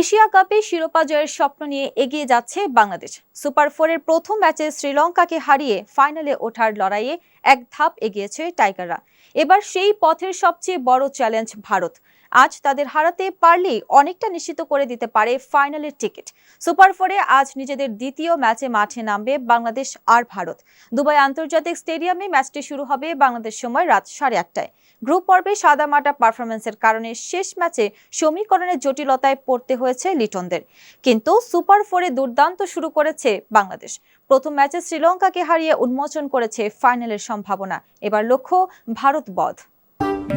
Asia কাপে শিরোপা জয়ের স্বপ্ন নিয়ে এগিয়ে যাচ্ছে বাংলাদেশ। সুপার ফোরের প্রথম ম্যাচে শ্রীলঙ্কাকে হারিয়ে ফাইনালে ওঠার লড়াইয়ে এক ধাপ এগিয়েছে টাইগাররা। এবার সেই পথের সবচেয়ে বড় চ্যালেঞ্জ ভারত। আজ তাদের হারাতে পারলেই অনেকটা নিশ্চিত করে দিতে পারে ফাইনালের টিকিট। সুপার ফোরে আজ নিজেদের দ্বিতীয় ম্যাচে মাঠে নামবে বাংলাদেশ আর ভারত। দুবাই আন্তর্জাতিক স্টেডিয়ামে ম্যাচটি শুরু হবে বাংলাদেশ সময় রাত সাড়ে আটটায়। গ্রুপ পর্বে সাদামাটা পারফরমেন্সের কারণে শেষ ম্যাচে সমীকরণের জটিলতায় পড়তে হয়েছে লিটনদের। কিন্তু সুপার ফোরে দুর্দান্ত শুরু করেছে বাংলাদেশ। প্রথম ম্যাচে শ্রীলঙ্কাকে হারিয়ে উন্মোচন করেছে ফাইনালের সম্ভাবনা। এবার লক্ষ্য ভারত বধ।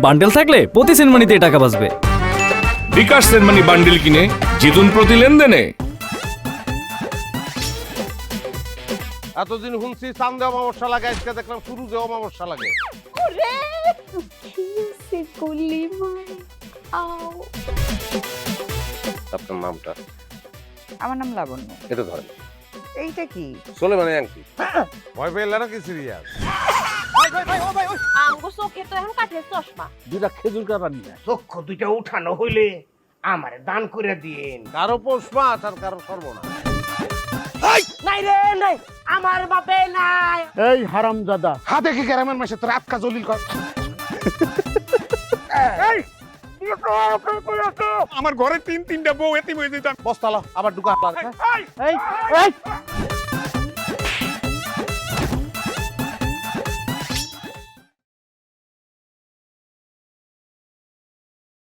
বান্ডেল থাকলে প্রতি সেনমানিতে টাকা বাঁচবে। বিকাশ সেনমানি বান্ডিল কিনে জিতুন প্রতি লেনদেনে। এতদিন শুনছি চান্দে অমাবস্যা লাগে আজকে দেখলাম শুরুতে অমাবস্যা লাগে। আপনার নামটা? আমার নাম লাবণ্য। এটা ধরেন। এইটা কি? চলে মানে আংটি ভয় পেয়ে নাকি সিরিয়াস? আমগো চোখে তো এখন কাঠের চশমা। দুটা খেজুর কাটা নিয়ে চক্ষু দুইটা উঠানো হইলে আমারে দান করে দিন কারও পৌষ মাস আর কারও সর্বনাশ। নাই রে নাই। আমার বাপে নাই। এই হারামজাদা। হা দেখি গ্রামের মাসে তোর আটকা জলিল কর। আমার ঘরে তিন তিনটা বউ এতিম হয়ে যেতাম বস্তালো আবার ঢুকা এই এই।